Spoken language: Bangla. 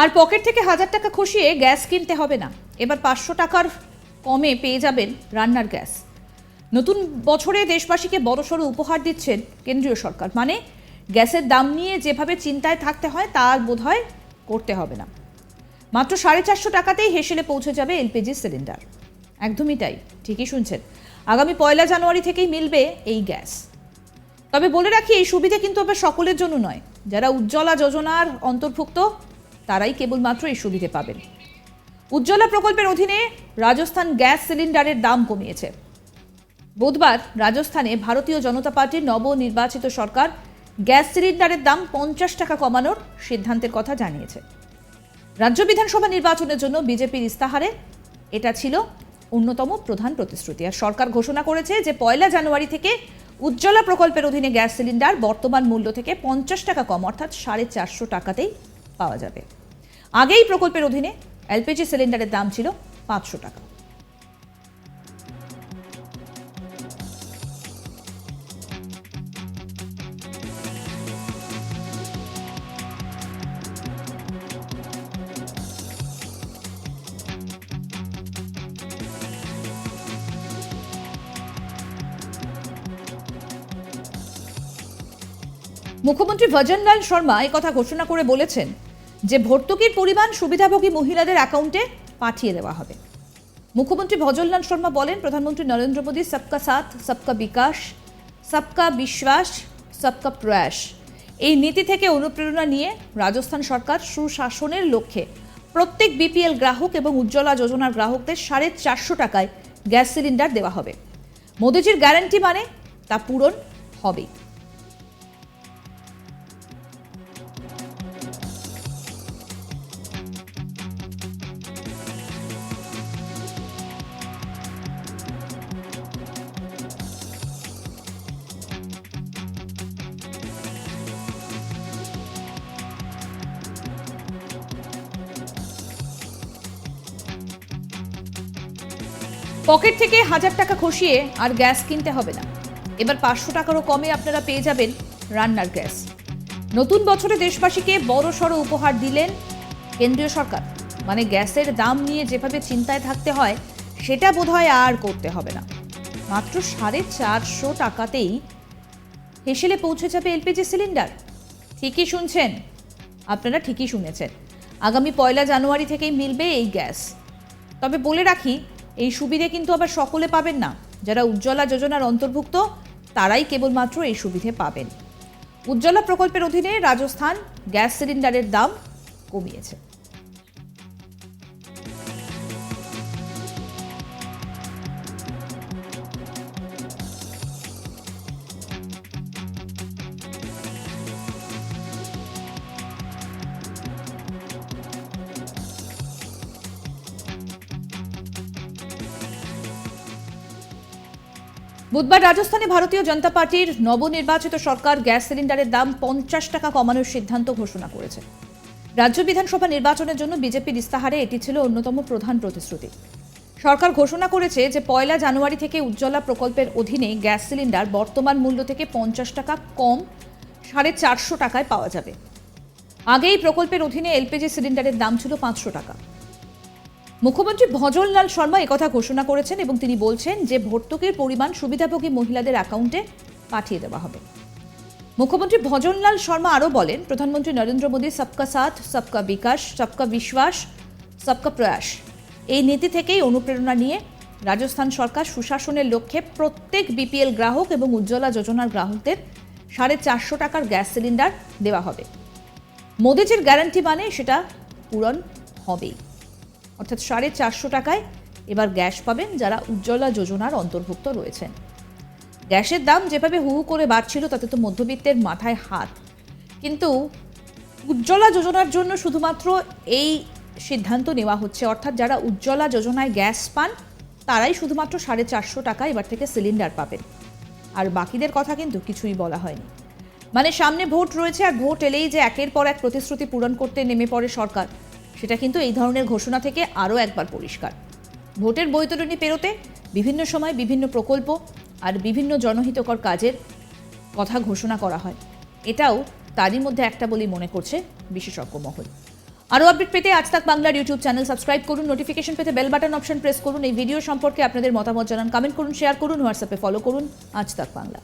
আর পকেট থেকে হাজার টাকা খসিয়ে গ্যাস কিনতে হবে না। এবার পাঁচশো টাকার কমে পেয়ে যাবেন রান্নার গ্যাস। নতুন বছরে দেশবাসীকে বড়সড় উপহার দিচ্ছেন কেন্দ্রীয় সরকার। মানে গ্যাসের দাম নিয়ে যেভাবে চিন্তায় থাকতে হয় তার বোধহয় করতে হবে না। মাত্র সাড়ে চারশো টাকাতেই হেসেলে পৌঁছে যাবে এলপিজি সিলিন্ডার। একদমই তাই, ঠিকই শুনছেন। আগামী পয়লা জানুয়ারি থেকেই মিলবে এই গ্যাস। তবে বলে রাখি, এই সুবিধা কিন্তু আবার সকলের জন্য নয়। যারা উজ্জ্বলা যোজনার অন্তর্ভুক্ত তারাই কেবলমাত্র এই সুবিধে পাবেন। উজ্জ্বলা প্রকল্পের অধীনে রাজস্থান গ্যাস সিলিন্ডারের দাম কমিয়েছে। বুধবার রাজস্থানে ভারতীয় জনতা পার্টির নবনির্বাচিত সরকার গ্যাস সিলিন্ডারের দাম পঞ্চাশ টাকা কমানোর সিদ্ধান্তের কথা জানিয়েছে। রাজ্য বিধানসভা নির্বাচনের জন্য বিজেপির ইস্তাহারে এটা ছিল অন্যতম প্রধান প্রতিশ্রুতি। আর সরকার ঘোষণা করেছে যে পয়লা জানুয়ারি থেকে উজ্জ্বলা প্রকল্পের অধীনে গ্যাস সিলিন্ডার বর্তমান মূল্য থেকে পঞ্চাশ টাকা কম, অর্থাৎ সাড়ে চারশো টাকাতেই পাওয়া যাবে। আগেই প্রকল্পের অধীনে এলপিজি সিলিন্ডারের দাম ছিল পাঁচশো টাকা। মুখ্যমন্ত্রী ভজনলাল শর্মা কথা ঘোষণা করে বলেছেন যে ভর্তুকির পরিমাণ সুবিধাভোগী মহিলাদের অ্যাকাউন্টে পাঠিয়ে দেওয়া হবে। মুখ্যমন্ত্রী ভজনলাল শর্মা বলেন, প্রধানমন্ত্রী নরেন্দ্র মোদী, সবকা সাথ, সবকা বিকাশ, সবকা বিশ্বাস, সবকা প্রয়াস। এই নীতি থেকে অনুপ্রেরণা নিয়ে রাজস্থান সরকার সুশাসনের লক্ষ্যে প্রত্যেক বিপিএল গ্রাহক এবং উজ্জ্বলা যোজনার গ্রাহকদের সাড়ে চারশো টাকায় গ্যাস সিলিন্ডার দেওয়া হবে। মোদিজির গ্যারান্টি মানে তা পূরণ হবেই। পকেট থেকে হাজার টাকা খসিয়ে আর গ্যাস কিনতে হবে না। এবার পাঁচশো টাকারও কমে আপনারা পেয়ে যাবেন রান্নার গ্যাস। নতুন বছরে দেশবাসীকে বড় সড়ো উপহার দিলেন কেন্দ্রীয় সরকার। মানে গ্যাসের দাম নিয়ে যেভাবে চিন্তায় থাকতে হয়, সেটা বোধহয় আর করতে হবে না। মাত্র সাড়ে চারশো টাকাতেই হেসেলে পৌঁছে যাবে এলপিজি সিলিন্ডার। ঠিকই শুনছেন? আপনারা ঠিকই শুনেছেন। আগামী পয়লা জানুয়ারি থেকেই মিলবে এই গ্যাস। তবে বলে রাখি এই সুবিধে কিন্তু আবার সকলে পাবেন না। যারা উজ্জ্বলা যোজনার অন্তর্ভুক্ত, তারাই কেবলমাত্র এই সুবিধে পাবেন। উজ্জ্বলা প্রকল্পের অধীনে রাজস্থান গ্যাস সিলিন্ডারের দাম কমিয়েছে। বুধবার রাজস্থানে ভারতীয় জনতা পার্টির নবনির্বাচিত সরকার গ্যাস সিলিন্ডারের দাম পঞ্চাশ টাকা কমানোর সিদ্ধান্ত ঘোষণা করেছে। রাজ্য বিধানসভা নির্বাচনের জন্য বিজেপির ইস্তাহারে এটি ছিল অন্যতম প্রধান প্রতিশ্রুতি। সরকার ঘোষণা করেছে যে পয়লা জানুয়ারি থেকে উজ্জ্বলা প্রকল্পের অধীনে গ্যাস সিলিন্ডার বর্তমান মূল্য থেকে পঞ্চাশ টাকা কম সাড়ে চারশো টাকায় পাওয়া যাবে। আগে এই প্রকল্পের অধীনে এলপিজি সিলিন্ডারের দাম ছিল পাঁচশো টাকা। মুখ্যমন্ত্রী ভজনলাল শর্মা একথা ঘোষণা করেছেন এবং তিনি বলছেন যে ভর্তুকির পরিমাণ সুবিধাভোগী মহিলাদের অ্যাকাউন্টে পাঠিয়ে দেওয়া হবে। মুখ্যমন্ত্রী ভজনলাল শর্মা আরও বলেন, প্রধানমন্ত্রী নরেন্দ্র মোদী সবকা সাথ, সবকা বিকাশ, সবকা বিশ্বাস, সবকা প্রয়াস। এই নীতি থেকেই অনুপ্রেরণা নিয়ে রাজস্থান সরকার সুশাসনের লক্ষ্যে প্রত্যেক বিপিএল গ্রাহক এবং উজ্জ্বলা যোজনার গ্রাহকদের সাড়ে চারশো টাকার গ্যাস সিলিন্ডার দেওয়া হবে। মোদিজির গ্যারান্টি মানে সেটা পূরণ হবেই। অর্থাৎ সাড়ে চারশো টাকায় এবার গ্যাস পাবেন যারা উজ্জ্বলা যোজনার অন্তর্ভুক্ত রয়েছেন। গ্যাসের দাম যেভাবে হু করে বাড়ছিল, তাতে তো মধ্যবিত্তের মাথায় হাত কিন্তু উজ্জ্বলা যোজনার জন্য শুধুমাত্র এই সিদ্ধান্ত নেওয়া হচ্ছে। অর্থাৎ যারা উজ্জ্বলা যোজনায় গ্যাস পান, তারাই শুধুমাত্র সাড়ে চারশো টাকা এবার থেকে সিলিন্ডার পাবেন। আর বাকিদের কথা কিন্তু কিছুই বলা হয়নি। মানে সামনে ভোট রয়েছে আর ভোট এলেই যে একের পর এক প্রতিশ্রুতি পূরণ করতে নেমে পড়ে সরকার। সেটা কিন্তু এই ধরনের ঘোষণা থেকে আরও একবার পরিষ্কার। ভোটের বৈতরণী পেরোতে বিভিন্ন সময় বিভিন্ন প্রকল্প আর বিভিন্ন জনহিতকর কাজের কথা ঘোষণা করা হয়। এটাও তারই মধ্যে একটা বলেই মনে করছে বিশেষজ্ঞ মহল। আরও আপডেট পেতে আজ তাক বাংলার ইউটিউব চ্যানেল সাবস্ক্রাইব করুন, নোটিফিকেশন পেতে বেল বাটন অপশন প্রেস করুন, এই ভিডিও সম্পর্কে আপনাদের মতামত জানান, কমেন্ট করুন, শেয়ার করুন, হোয়াটসঅ্যাপে ফলো করুন, আজ তাক বাংলা।